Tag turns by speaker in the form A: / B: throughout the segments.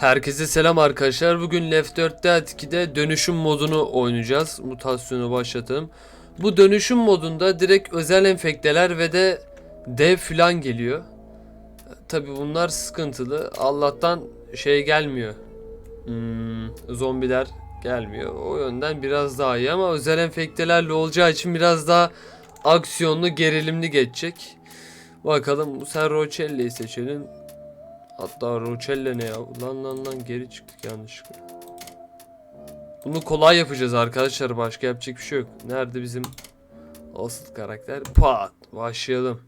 A: Herkese selam arkadaşlar. Bugün Left 4 Dead 2'de dönüşüm modunu oynayacağız. Mutasyonu başlatalım. Bu dönüşüm modunda direkt özel enfekteler ve de dev falan geliyor. Tabi bunlar sıkıntılı. Allah'tan şey gelmiyor. Hmm, zombiler gelmiyor. O yönden biraz daha iyi ama özel enfektelerle olacağı için biraz daha aksiyonlu, gerilimli geçecek. Bakalım bu sen Rochelle'yi seçelim. Hatta Rochelle ne ya? Lan lan lan geri çıktık yanlışlıkla. Bunu kolay yapacağız arkadaşlar. Başka yapacak bir şey yok. Nerede bizim asıl karakter? Pat. Başlayalım.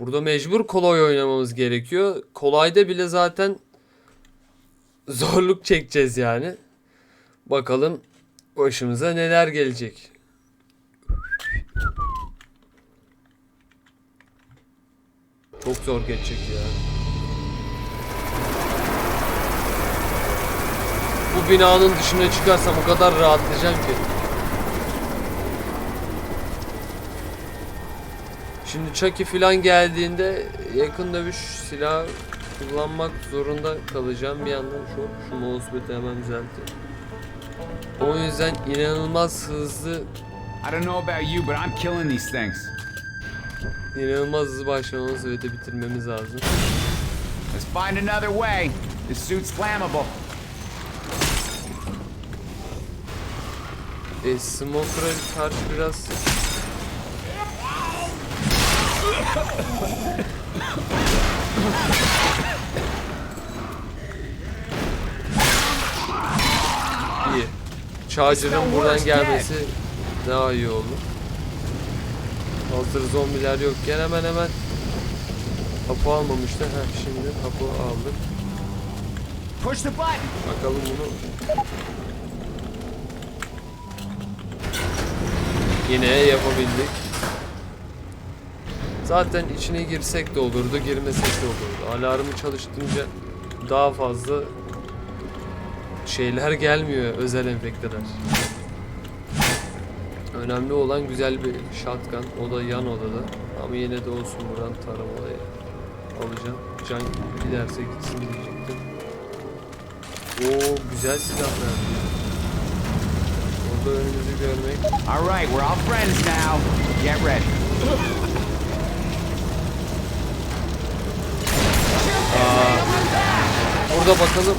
A: Burada mecbur kolay oynamamız gerekiyor. Kolayda bile zaten zorluk çekeceğiz yani. Bakalım başımıza neler gelecek. Çok zor geçecek ya. Bu binanın dışına çıkarsam o kadar rahatlayacağım ki. Şimdi Chucky falan geldiğinde yakın dövüş silah kullanmak zorunda kalacağım bir yandan şu şu mousepad'i hemen düzelteyim. O yüzden inanılmaz hızlı
B: I don't know about you, but I'm killing these things.
A: inanılmaz hızlı başlamamız ve de bitirmemiz lazım.
B: Let's find another way. This suit's flammable.
A: E, Smoker'a karşı biraz İyi. Charger'ın buradan gelmesi daha iyi oldu. Hazır zombiler yokken hemen hemen Hapı almamıştı. Heh, şimdi hapı aldık.
B: Push the button.
A: Bakalım bunu. Yine yapabildik. Zaten içine girsek de olurdu, girmesek de olurdu. Alarmı çalıştırınca daha fazla şeyler gelmiyor özel enfekteler. Önemli olan güzel bir shotgun. O da yan odada. Ama yine de olsun buradan taramalayı alacağım. Can giderse gitsin diyecektim. Oo güzel silahlar. Orada önümüzü görmek.
B: All right, we're all friends now. Get ready.
A: Burada bakalım.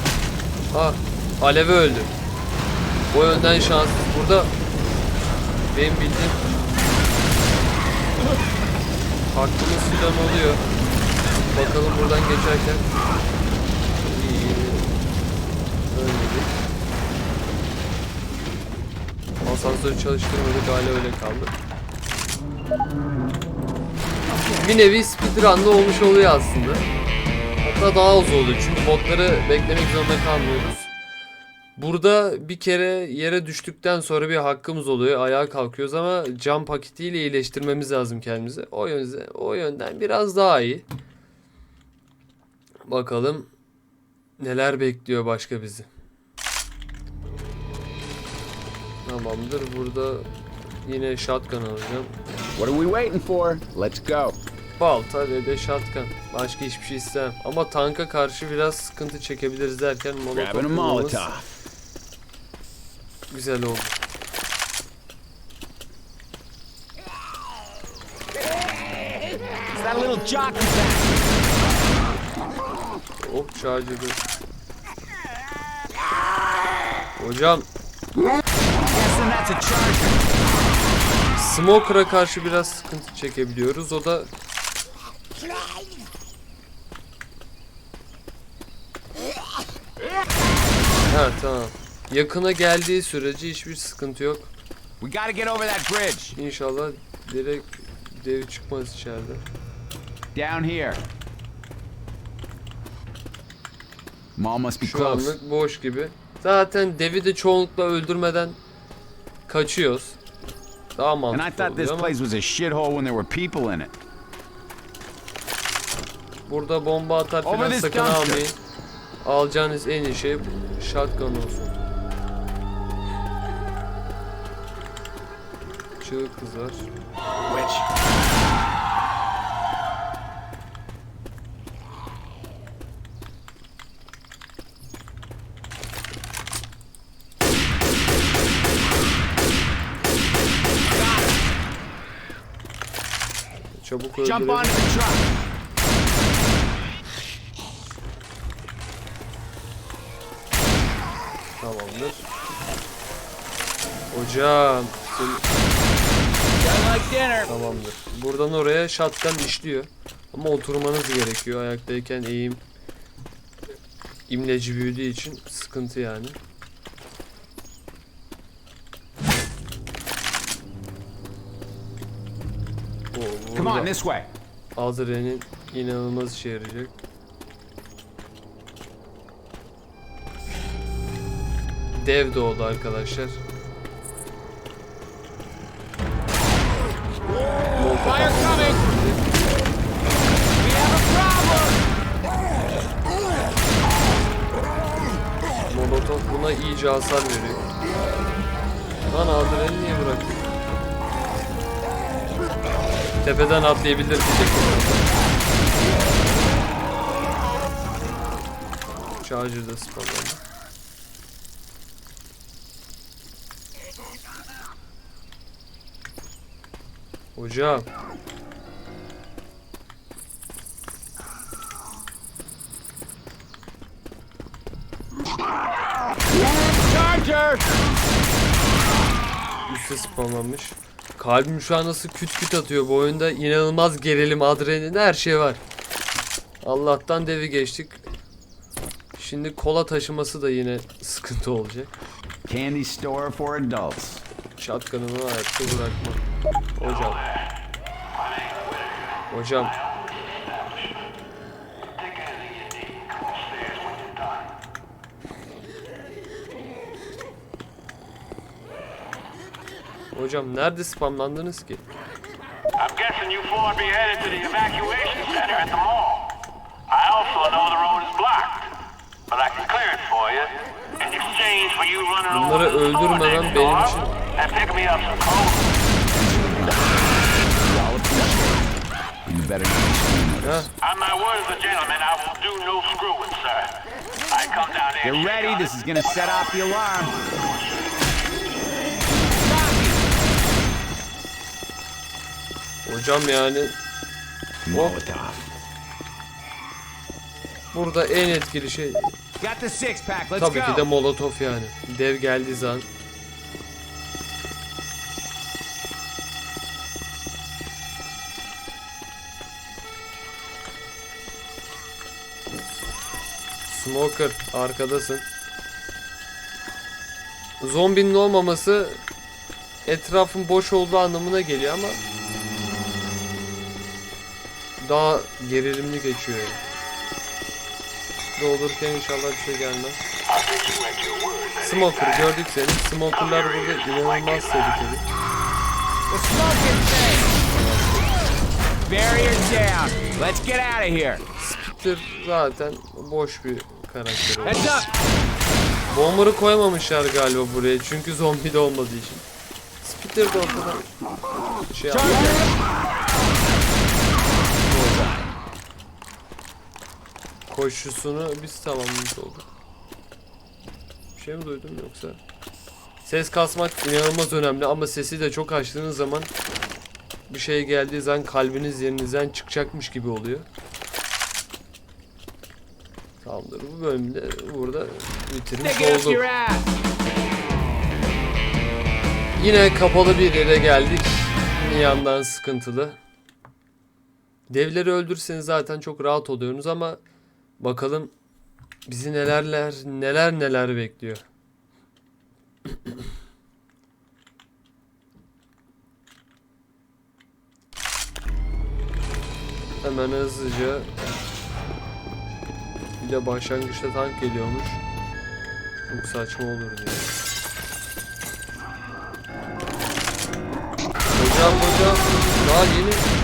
A: Ha, Alev öldü. O yönden şanssız. Burada benim bildiğim hakkımız filan oluyor. Bakalım buradan geçerken. Asansörü çalıştırmadık hala öyle kaldı. Bir nevi speedrun'da olmuş oluyor aslında. Hatta daha az oluyor çünkü modları beklemek zorunda kalmıyoruz. Burada bir kere yere düştükten sonra bir hakkımız oluyor. Ayağa kalkıyoruz ama cam paketiyle iyileştirmemiz lazım kendimizi. O yönden, o yönden biraz daha iyi. Bakalım neler bekliyor başka bizi. Tamamdır. Burada yine shotgun alacağım.
B: What are we waiting for? Let's go.
A: Balta ve de shotgun. Başka hiçbir şey istemem. Ama tanka karşı biraz sıkıntı çekebiliriz derken
B: Molotov.
A: güzel oldu. Hop charger'ı. Hocam Smoker'a karşı biraz sıkıntı çekebiliyoruz. O da Ha tamam. Yakına geldiği sürece hiçbir sıkıntı yok.
B: We gotta get over that bridge.
A: İnşallah direkt dev çıkmaz içeride.
B: Down here. Mall must be
A: Şu
B: close.
A: anlık boş gibi. Zaten devi de çoğunlukla öldürmeden kaçıyoruz. Daha
B: And I
A: mantıklı
B: thought this
A: oluyor ama
B: place was a shithole when there were people in it.
A: burada bomba atar
B: Over
A: falan
B: this
A: sakın
B: dumpster.
A: almayın. Alacağınız en iyi şey shotgun olsun. Çığlık kız var.
B: Which?
A: Çabuk
B: Jump
A: öldürelim.
B: onto the truck.
A: Tamamdır. Hocam. Tamamdır. Buradan oraya shotgun işliyor. Ama oturmanız gerekiyor. Ayaktayken eğim imleci büyüdüğü için sıkıntı yani. Oo,
B: Come on, this way.
A: Azrail'in inanılmaz işe yarayacak. Dev doğdu arkadaşlar.
B: Fire coming. We have a problem.
A: Molotov buna iyice hasar veriyor. Lan Adren'i niye bıraktın? Tepeden atlayabilir diyecektim. Charger da spawnlandı. Hocam.
B: Charger.
A: Üste spawnlanmış. Kalbim şu an nasıl küt küt atıyor. Bu oyunda inanılmaz gerilim, adrenalin her şey var. Allah'tan devi geçtik. Şimdi kola taşıması da yine sıkıntı olacak.
B: Candy store for adults.
A: Shotgun'ımı hayatta bırakma. Hocam. Hocam. Hocam nerede spamlandınız ki?
C: I'm guessing you four be headed to the evacuation center at the mall. I also know the road is blocked, but I can clear it for you in exchange for you running
A: Bunları
C: over
A: öldürmeden benim için-
C: and picking me up some clothes.
B: You better not.
A: Ha?
C: On my word as a gentleman, I will do no screwing, sir. I come down here.
B: Get ready. This is gonna set off the alarm.
A: Hocam yani
B: Molotov.
A: burada en etkili şey
B: Got the six pack. Let's
A: tabii
B: go.
A: ki de Molotov yani. Dev geldiği zaman. Smoker arkadasın. Zombinin olmaması etrafın boş olduğu anlamına geliyor ama daha gerilimli geçiyor. Doldururken inşallah bir şey gelmez. Smoker gördük seni. Smokerlar burada inanılmaz tehlikeli.
B: Barrier down. Let's get out of here.
A: Spitter zaten boş bir karakter oldu. Bomber'ı koymamışlar galiba buraya çünkü zombi de olmadığı için. Spitter de ortadan şey yaptı. Koşusunu biz tamamlamış olduk. Bir şey mi duydum yoksa? Ses kasmak inanılmaz önemli ama sesi de çok açtığınız zaman bir şey geldiği zaman kalbiniz yerinizden çıkacakmış gibi oluyor. Tamamdır. Bu bölümde burada bitirmiş olduk. Yine kapalı bir yere geldik. Bir yandan sıkıntılı. Devleri öldürseniz zaten çok rahat oluyorsunuz ama bakalım bizi nelerler neler neler bekliyor. Hemen hızlıca bir de başlangıçta tank geliyormuş. Çok saçma olur diye. Hocam hocam daha yeni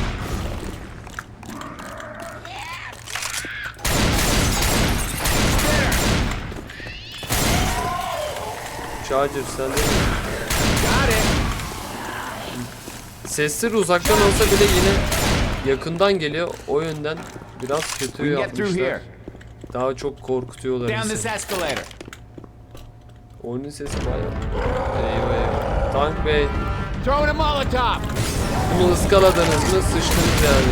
A: Charger sen de. Sesleri uzaktan olsa bile yine yakından geliyor. O yönden biraz kötü yapmışlar. Daha çok korkutuyorlar bizi. Oyunun sesi bayağı. Eyvah eyvah. Tank Bey
B: Throwing a Molotov.
A: Bunu ıskaladınız mı sıçtınız yani.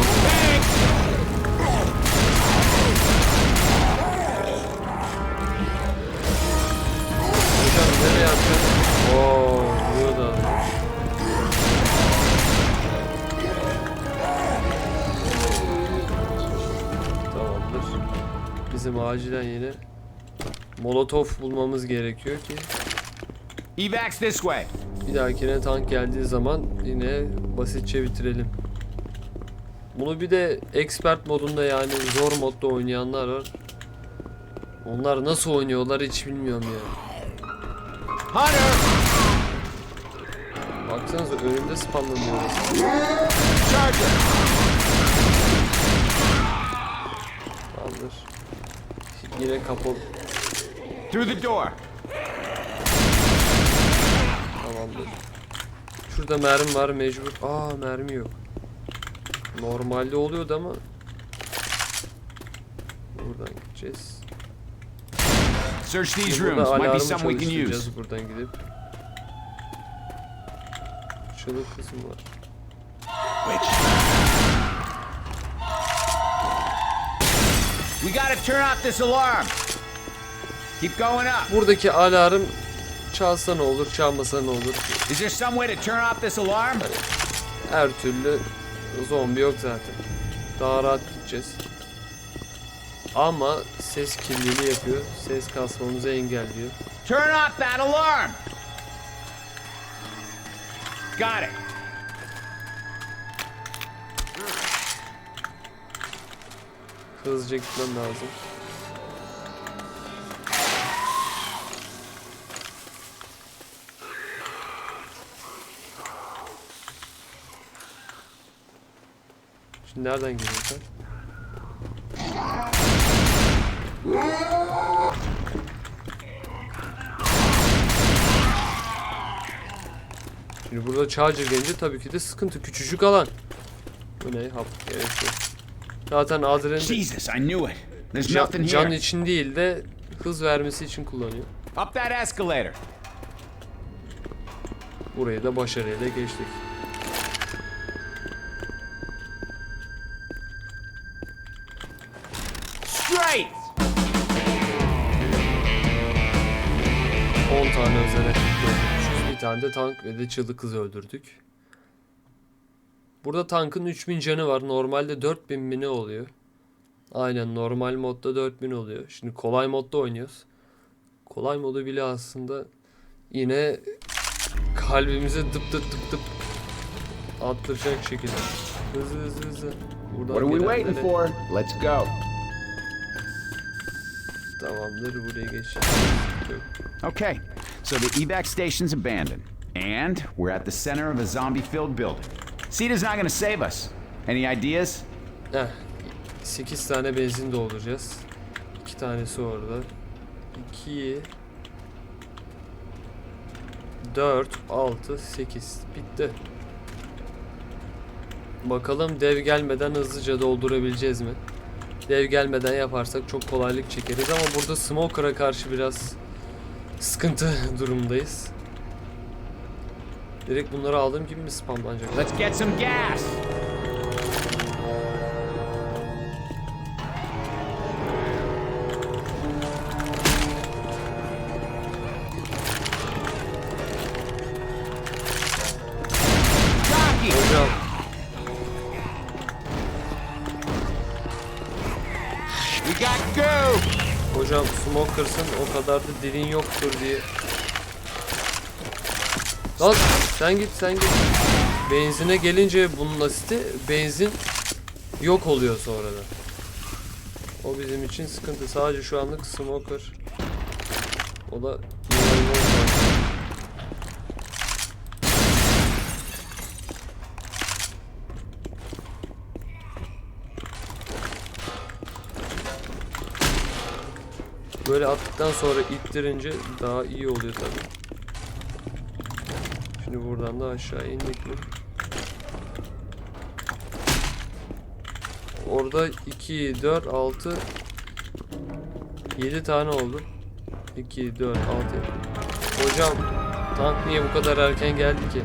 A: Acilen yine molotof bulmamız gerekiyor ki
B: Evacs this way.
A: bir dahakine tank geldiği zaman yine basitçe bitirelim. Bunu bir de expert modunda yani zor modda oynayanlar var. Onlar nasıl oynuyorlar hiç bilmiyorum ya.
B: Hunter!
A: Baksanıza önümde spamlanıyor. orası.
B: Charger!
A: Tamamdır. Yine kapalı.
B: Through the door.
A: Tamamdır. Şurada mermi var mecbur. Aa mermi yok. Normalde oluyordu ama. Buradan gideceğiz.
B: Search these rooms. Might be something we can use.
A: buradan gidip. Çığlık kısım var.
B: We gotta turn off this alarm. Keep going up.
A: Buradaki alarm çalsa ne olur, çalmasa ne olur.
B: Is there some way to turn off this alarm?
A: Her türlü zombi yok zaten. Daha rahat gideceğiz. Ama ses kirliliği yapıyor. Ses kasmamızı engelliyor.
B: Turn off that alarm. Got it.
A: Hızlıca gitmem lazım. Şimdi nereden geliyorsun? Şimdi burada charger gelince tabii ki de sıkıntı. Küçücük alan. Bu ne? Hap gerekiyor. Zaten adrenalin
B: Jesus, I knew it. There's
A: Can,
B: nothing
A: can
B: here.
A: için değil de hız vermesi için kullanıyor.
B: Up that escalator.
A: Burayı da başarıyla geçtik.
B: Straight.
A: 10 tane özel öldürmüşüz. Bir tane de tank ve de çığlık kız öldürdük. Burada tankın 3000 canı var. Normalde 4000 mi ne oluyor? Aynen normal modda 4000 oluyor. Şimdi kolay modda oynuyoruz. Kolay modu bile aslında yine kalbimize dıp dıp dıp dıp attıracak şekilde. Hızlı hızlı hızlı. Buradan
B: What are we waiting for? Let's go.
A: Tamamdır buraya geç. Yok.
B: Okay, so the evac station's abandoned, and we're at the center of a zombie-filled building. Ceda's not gonna save us. Any ideas?
A: Heh, 8 tane benzin dolduracağız. 2 tanesi orada. 2 4 6 8 bitti. Bakalım dev gelmeden hızlıca doldurabileceğiz mi? Dev gelmeden yaparsak çok kolaylık çekeriz ama burada Smoker'a karşı biraz sıkıntı durumdayız. Direkt bunları aldığım gibi mi spamlanacak?
B: Let's get some gas.
A: Hocam smokersın o kadar da dilin yoktur diye. Lan sen git sen git. Benzine gelince bunun asiti benzin yok oluyor sonradan. O bizim için sıkıntı. Sadece şu anlık smoker. O da. Böyle attıktan sonra ittirince daha iyi oluyor tabii. Şimdi buradan da aşağı indik mi? Orada 2, 4, 6 7 tane oldu. 2, 4, 6 Hocam tank niye bu kadar erken geldi ki?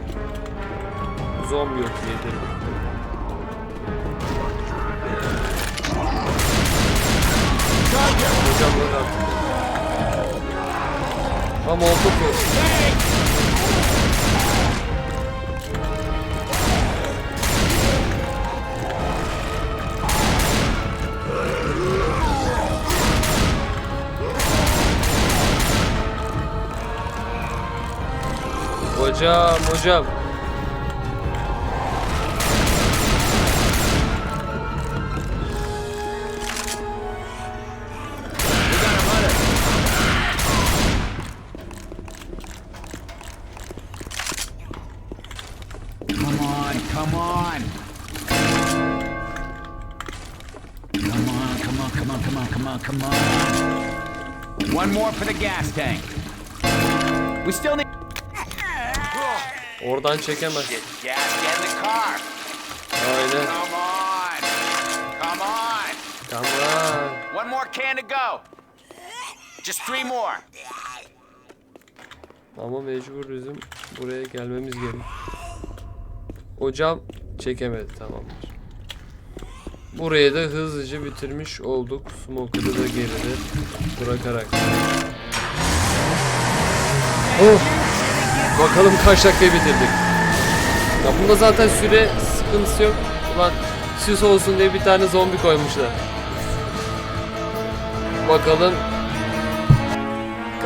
A: Zombi yok yedim. Hocam bak artık. Oldu bu. Hocam, hocam.
B: Gas tank. We still need.
A: Oradan çekemez.
B: Get gas, in the car.
A: Aynen.
B: Come on. Come on.
A: Tamam.
B: One more can to go. Just three more.
A: Ama mecbur bizim buraya gelmemiz gerek. Hocam çekemedi tamamdır. Burayı da hızlıca bitirmiş olduk. Smoker'ı da geride bırakarak. Oh! Bakalım kaç dakika bitirdik. Ya bunda zaten süre sıkıntısı yok. Ulan süs olsun diye bir tane zombi koymuşlar. Bakalım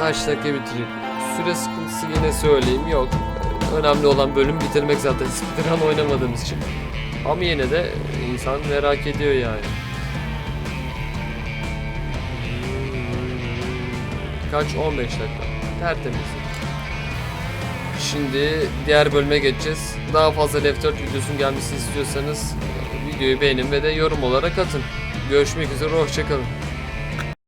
A: kaç dakika bitirecek. Süre sıkıntısı yine söyleyeyim yok. Önemli olan bölüm bitirmek zaten speedrun oynamadığımız için. Ama yine de insan merak ediyor yani. Kaç? 15 dakika. Tertemiz. Şimdi diğer bölüme geçeceğiz. Daha fazla Left 4 videosunun gelmesini istiyorsanız videoyu beğenin ve de yorum olarak atın. Görüşmek üzere, hoşçakalın.